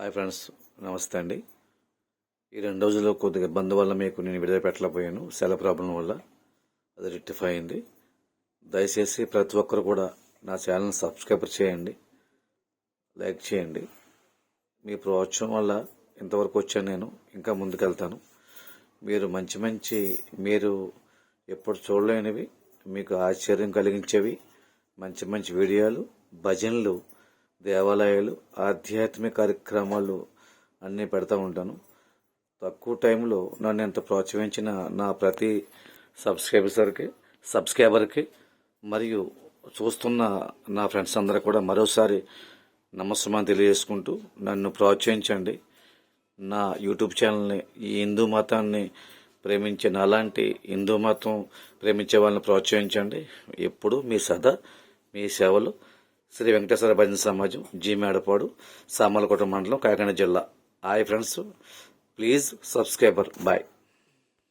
Hi friends నమస్తే అండి. ఈ రెండు రోజుల్లో కొద్దిగా ఇబ్బంది వల్ల మీకు నేను విడుదల పెట్టలేకపోయాను సెల ప్రాబ్లం వల్ల అది రెక్టిఫై అయింది. దయచేసి ప్రతి ఒక్కరు కూడా నా ఛానల్ సబ్స్క్రైబ్ చేయండి. లైక్ చేయండి. మీ ప్రోత్సాహం వల్ల ఇంతవరకు వచ్చాను నేను. ఇంకా ముందుకెళ్తాను. మీరు మంచి మంచి మీరు ఎప్పుడు చూడలేనివి మీకు ఆశ్చర్యం కలిగించేవి మంచి మంచి వీడియోలు భజనలు దేవాలయాలు ఆధ్యాత్మిక కార్యక్రమాలు అన్నీ పెడతా ఉంటాను. తక్కువ టైంలో నన్ను ఎంత ప్రోత్సహించిన నా ప్రతి సబ్స్క్రైబర్కి సబ్స్క్రైబర్కి మరియు చూస్తున్న నా ఫ్రెండ్స్ అందరూ కూడా మరోసారి నమస్కారం తెలియజేసుకుంటూ నన్ను ప్రోత్సహించండి. నా యూట్యూబ్ ఛానల్ని ఈ హిందూ మతాన్ని ప్రేమించిన అలాంటి హిందూ మతం ప్రేమించే వాళ్ళని ప్రోత్సహించండి. ఎప్పుడు మీ సదా మీ సేవలు శ్రీ వెంకటేశ్వర భజన సమాజం జీ మేడపాడు సామలకోట మండలం కాకినాడ జిల్లా. Hi friends please subscriber bye